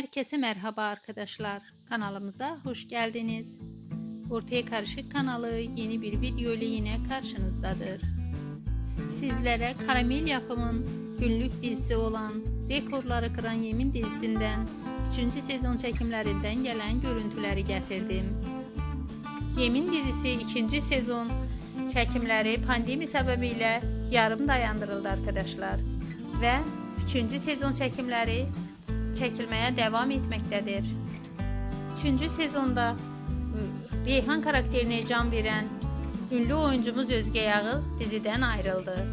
Herkese merhaba arkadaşlar. Kanalımıza hoş geldiniz. Ortaya Karışık kanalı yeni bir video ile yine karşınızdadır. Sizlere Karamel yapımın günlük dizisi olan Rekorları Kıran Yemin dizisinden 3. sezon çekimlerinden gelen görüntüleri getirdim. Yemin dizisi 2. sezon çekimleri pandemi sebebiyle yarım dayandırıldı arkadaşlar. Ve 3. sezon çekimleri çekilmeye devam etmektedir. 3. sezonda ıı, Reyhan karakterine can veren ünlü oyuncumuz Özge Yağız diziden ayrıldı.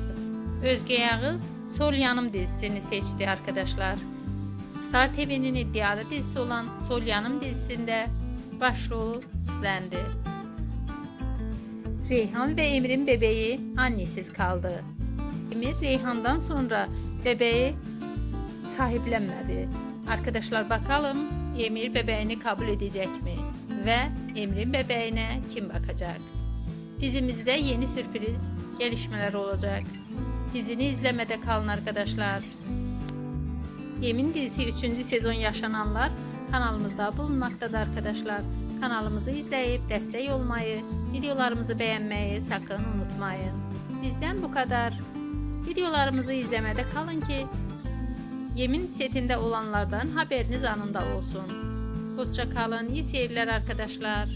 Özge Yağız Sol Yanım dizisini seçti arkadaşlar. Star TV'nin iddialı dizisi olan Sol Yanım dizisinde başrolü üstlendi. Reyhan ve Emir'in bebeği annesiz kaldı. Emir Reyhan'dan sonra bebeği sahiplenmedi. Arkadaşlar bakalım Emir bebeğini kabul edecek mi? Ve Emir'in bebeğine kim bakacak? Dizimizde yeni sürpriz gelişmeler olacak. Dizini izlemede kalın arkadaşlar. Yemin dizisi 3. sezon yaşananlar kanalımızda bulunmaktadır arkadaşlar. Kanalımızı izleyip destek olmayı, videolarımızı beğenmeyi sakın unutmayın. Bizden bu kadar. Videolarımızı izlemede kalın ki Yemin setinde olanlardan haberiniz anında olsun. Hoşça kalın. İyi seyirler arkadaşlar.